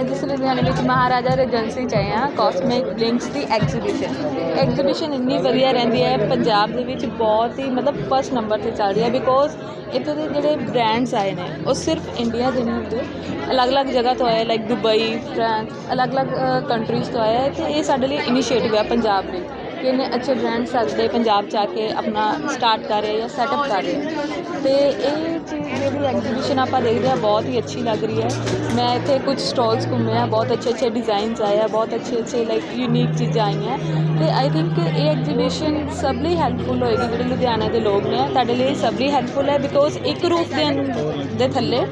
ਅੱਜ ਅਸੀਂ ਲੁਧਿਆਣੇ ਵਿੱਚ ਮਹਾਰਾਜਾ ਰੇਜੈਂਸੀ 'ਚ ਆਏ ਹਾਂ ਕਾਸਮਿਕ ਲਿੰਕਸ ਦੀ ਐਗਜ਼ੀਬਿਸ਼ਨ ਐਗਜ਼ੀਬਿਸ਼ਨ ਇੰਨੀ ਵਧੀਆ ਰਹਿੰਦੀ ਹੈ, ਪੰਜਾਬ ਦੇ ਵਿੱਚ ਬਹੁਤ ਹੀ ਮਤਲਬ ਫਸਟ ਨੰਬਰ ਤੇ ਚੱਲ ਰਹੀ ਹੈ ਬਿਕੋਜ਼ ਇੱਥੋਂ ਦੇ ਜਿਹੜੇ ਬ੍ਰਾਂਡਸ ਆਏ ਨੇ, ਉਹ ਸਿਰਫ ਇੰਡੀਆ ਦੇ ਨਹੀਂ ਹੁੰਦੇ, ਅਲੱਗ-ਅਲੱਗ ਜਗ੍ਹਾ ਤੋਂ ਆਏ ਲਾਈਕ ਦੁਬਈ ਫਰਾਂਸ ਅਲੱਗ-ਅਲੱਗ ਕੰਟਰੀਜ਼ ਤੋਂ ਆਏ ਹੈ ਤੇ ਇਹ ਸਾਡੇ ਲਈ ਇਨੀਸ਼ੀਏਟਿਵ ਹੈ ਪੰਜਾਬ ਲਈ ਕਿ ਇੰਨੇ ਅੱਛੇ ਬ੍ਰਾਂਡ ਸਾਡੇ ਪੰਜਾਬ 'ਚ ਆ ਕੇ ਆਪਣਾ ਸਟਾਰਟ ਕਰ ਰਹੇ ਜਾਂ ਸੈਟਅਪ ਕਰ ਰਹੇ ਹੈ। ਤੇ ਇਹ ਚੀਜ਼ ਜਿਹੜੀ ਐਗਜ਼ੀਬਿਸ਼ਨ ਆਪਾਂ ਦੇਖਦੇ ਹਾਂ, ਬਹੁਤ ਹੀ ਅੱਛੀ ਲੱਗ ਰਹੀ ਹੈ ਮੈਂ ਇੱਥੇ ਕੁਝ ਸਟਾਲਸ ਘੁੰਮੇ ਆ ਬਹੁਤ ਅੱਛੇ ਅੱਛੇ ਡਿਜ਼ਾਈਨਸ ਆਏ ਆ, ਬਹੁਤ ਅੱਛੇ ਅੱਛੇ ਲਾਈਕ ਯੂਨੀਕ ਚੀਜ਼ਾਂ ਆਈਆਂ ਤੇ ਆਈ ਥਿੰਕ ਇਹ ਐਗਜ਼ੀਬਿਸ਼ਨ ਸਭ ਲਈ ਹੈਲਪਫੁਲ ਹੋਏਗੀ, ਜਿਹੜੇ ਲੁਧਿਆਣਾ ਦੇ ਲੋਕ ਨੇ ਸਾਡੇ ਲਈ ਸਭ ਲਈ ਹੈਲਪਫੁਲ ਹੈ ਬਿਕੋਜ਼ ਇੱਕ ਰੂਫ ਦੇ ਦੇ ਥੱਲੇ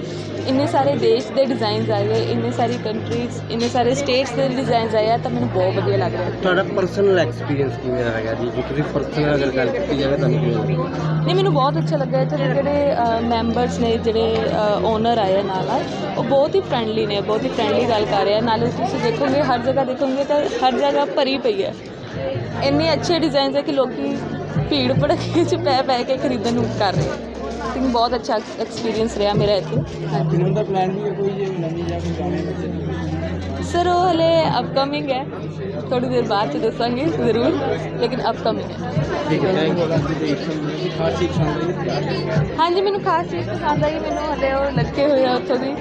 ਇੰਨੇ ਸਾਰੇ ਦੇਸ਼ ਦੇ ਡਿਜ਼ਾਈਨਸ ਆਏ ਹੋਏ ਇੰਨੇ ਸਾਰੀ ਕੰਟਰੀਜ਼ ਇੰਨੇ ਸਾਰੇ ਸਟੇਟਸ ਦੇ ਡਿਜ਼ਾਈਨਸ ਆਏ ਆ ਤਾਂ ਮੈਨੂੰ ਬਹੁਤ ਵਧੀਆ ਲੱਗ ਰਿਹਾ। ਤੁਹਾਡਾ ਪਰਸਨਲ ਐਕਸਪੀਰੀਅੰਸ ਕਿਵੇਂ ਹੈਗਾ ਜੀ? ਜੇ ਤੁਸੀਂ ਪਰਸਨਲ ਅਗਰ ਗੱਲ ਕੀਤੀ ਜਾਵੇ ਤੁਹਾਨੂੰ ਕਿਵੇਂ ਲੱਗਦਾ ਨਹੀਂ ਮੈਨੂੰ ਬਹੁਤ ਅੱਛਾ ਲੱਗਾ ਇੱਥੇ ਦੇ ਜਿਹੜੇ ਮੈਂਬਰਸ ਨੇ ਜਿਹੜੇ ਓਨਰ ਆਏ ਆ ਨਾਲ ਨਾਲ ਉਹ ਬਹੁਤ ਹੀ ਫਰੈਂਡਲੀ ਨੇ ਬਹੁਤ ਹੀ ਫਰੈਂਡਲੀ ਗੱਲ ਕਰ ਰਹੇ ਆ। ਨਾਲੇ ਤੁਸੀਂ ਦੇਖੋਗੇ ਹਰ ਜਗ੍ਹਾ ਦੇਖੋਗੇ ਤਾਂ ਹਰ ਜਗ੍ਹਾ ਭਰੀ ਪਈ ਹੈ ਇੰਨੇ ਅੱਛੇ ਡਿਜ਼ਾਈਨਸ ਹੈ ਕਿ ਲੋਕੀ ਭੀੜ ਭੜਕੇ 'ਚ ਪੈ ਪੈ ਕੇ ਖਰੀਦਣ ਨੂੰ ਕਰ ਰਹੇ ਤੇ ਬਹੁਤ ਅੱਛਾ ਐਕਸਪੀਰੀਅੰਸ ਰਿਹਾ ਮੇਰਾ ਇੱਥੇ। ਫਿਲਮ ਦਾ ਪਲਾਨ ਵੀ ਹੈ ਕੋਈ ਜੇ ਨਵੀਂ ਜਾਂ ਕੋਈ ਗਾਣੇ ਸਰ ਉਹ ਹਲੇ ਅਪਕਮਿੰਗ ਹੈ। ਥੋੜੀ ਦੇਰ ਬਾਅਦ ਚ ਦੱਸਾਂਗੇ ਜ਼ਰੂਰ ਲੇਕਿਨ ਅਪਕਮਿੰਗ ਹੈ। ਠੀਕ ਹੈ ਥੈਂਕ ਯੂ ਖਾਸ ਚੀਜ਼ ਹਾਂਜੀ ਮੈਨੂੰ ਖਾਸ ਚੀਜ਼ ਪਸੰਦ ਆਈ ਮੈਨੂੰ ਹਲੇ ਉਹ ਲੱਗੇ ਹੋਏ ਆ ਉੱਥੋਂ ਦੀ।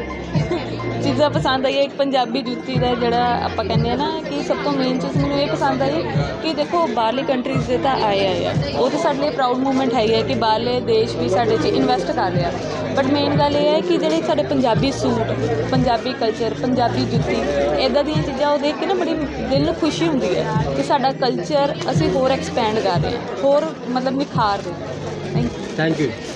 ਚੀਜ਼ਾਂ ਪਸੰਦ ਆਈਆਂ, ਇੱਕ ਪੰਜਾਬੀ ਜੁੱਤੀ ਦਾ ਜਿਹੜਾ ਆਪਾਂ ਕਹਿੰਦੇ ਆ ਨਾ ਕਿ ਸਭ ਤੋਂ ਮੇਨ ਚੀਜ਼ ਮੈਨੂੰ ਇਹ ਪਸੰਦ ਆਈ ਕਿ ਦੇਖੋ ਬਾਹਰਲੀ ਕੰਟਰੀਜ਼ ਦੇ ਤਾਂ ਆਏ ਆਏ ਆ। ਉਹ ਤਾਂ ਸਾਡੇ ਲਈ ਪ੍ਰਾਊਡ ਮੂਵਮੈਂਟ ਹੈ ਹੀ ਹੈ ਕਿ ਬਾਹਰਲੇ ਦੇਸ਼ ਵੀ ਸਾਡੇ 'ਚ ਇਨਵੈਸਟ ਕਰ ਰਿਹਾ। ਬਟ ਮੇਨ ਗੱਲ ਇਹ ਹੈ ਕਿ ਜਿਹੜੇ ਸਾਡੇ ਪੰਜਾਬੀ ਸੂਟ, ਪੰਜਾਬੀ ਕਲਚਰ ਪੰਜਾਬੀ ਜੁੱਤੀ ਇਦਾਂ ਦੀਆਂ ਚੀਜ਼ਾਂ ਉਹ ਦੇਖ ਕੇ ਨਾ ਬੜੀ ਦਿਲ ਨੂੰ ਖੁਸ਼ੀ ਹੁੰਦੀ ਹੈ ਕਿ ਸਾਡਾ ਕਲਚਰ ਅਸੀਂ ਹੋਰ ਐਕਸਪੈਂਡ ਕਰ ਰਹੇ ਹਾਂ, ਹੋਰ ਮਤਲਬ ਨਿਖਾਰ ਰਹੇ ਹਾਂ। Thank you thank you